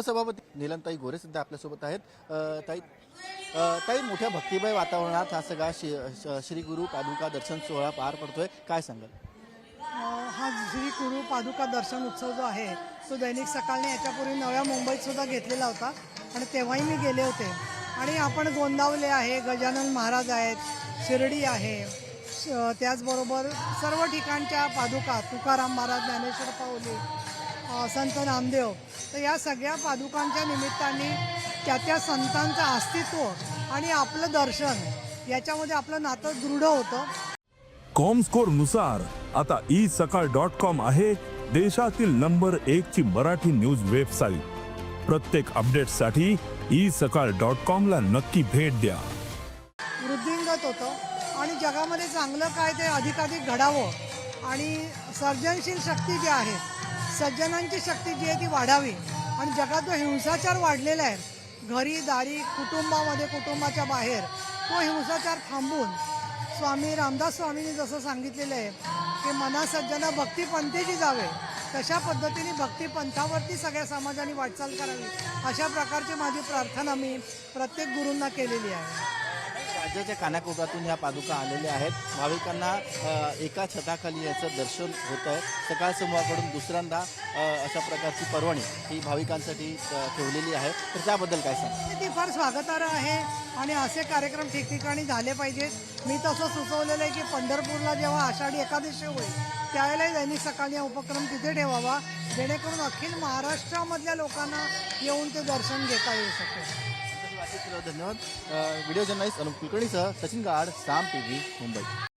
उपसभापती नीलमताई गोरे सुद्धा आपल्यासोबत आहेत. ताई ताई मोठ्या भक्तिमय वातावरणात हा सगळा श्री श- श्री गुरु पादुका दर्शन सोहळा पार पडतोय. काय सांगाल? हा श्री गुरु पादुका दर्शन उत्सव जो आहे तो दैनिक सकाळने याच्यापूर्वी नव्या मुंबईत सुद्धा घेतलेला होता आणि तेव्हाही मी गेले होते. आणि आपण गोंदावले आहे गजानन महाराज आहेत शिर्डी आहे श- त्याचबरोबर सर्व ठिकाणच्या पादुका तुकाराम महाराज ज्ञानेश्वर पाऊली संत नामदेव. तर या सगळ्या पादुकांच्या निमित्ताने त्या त्या संतांचं अस्तित्व आणि आपलं दर्शन याच्यामध्ये आपलं नातं दृढ होतं. कॉमस्कोरनुसार आता ई सकाळ डॉट कॉम आहे देशातील नंबर एक ची मराठी न्यूज वेबसाईट प्रत्येक अपडेटसाठी ई सकाळ डॉट कॉम ला नक्की भेट द्या. वृद्धिंगत होतं आणि जगामध्ये चांगलं काय ते अधिकाधिक घडावं आणि सर्जनशील शक्ती जी आहे सज्जनांची शक्ती जी आहे ती वाढावी. आणि जगात जो हिंसाचार वाढलेला आहे घरी दारी कुटुंबामध्ये कुटुंबाच्या बाहेर तो हिंसाचार थांबून स्वामी रामदास स्वामींनी जसं सांगितलेलं आहे की मना सज्जना जावे तशा पद्धतीने भक्तीपंथावरती सगळ्या समाजाने वाटचाल करावी. अशा प्रकारची माझी प्रार्थना मी प्रत्येक गुरूंना केलेली आहे. राज्याच्या कानाकोपऱ्यातून ह्या पादुका आलेल्या आहेत. भाविकांना एका छताखाली याचं दर्शन होत आहे सकाळ समूहाकडून दुसऱ्यांदा अशा प्रकारची पर्वणी ही भाविकांसाठी ठेवलेली आहे. तर त्याबद्दल काय सांग ती फार स्वागतार्ह आहे आणि असे कार्यक्रम ठिकठिकाणी झाले पाहिजेत. मी तसं सुचवलेलं आहे की पंढरपूरला जेव्हा आषाढी एकादशी होईल त्यावेळेला दैनिक सकाळी हा उपक्रम तिथे ठेवावा. जेणेकरून अखिल महाराष्ट्रामधल्या लोकांना येऊन ते दर्शन घेता येऊ शकेल. धन्यवाद व्हिडिओ जर्नलिस्ट अनुप कुलकर्णीसह सचिन गाड साम टी व्ही मुंबई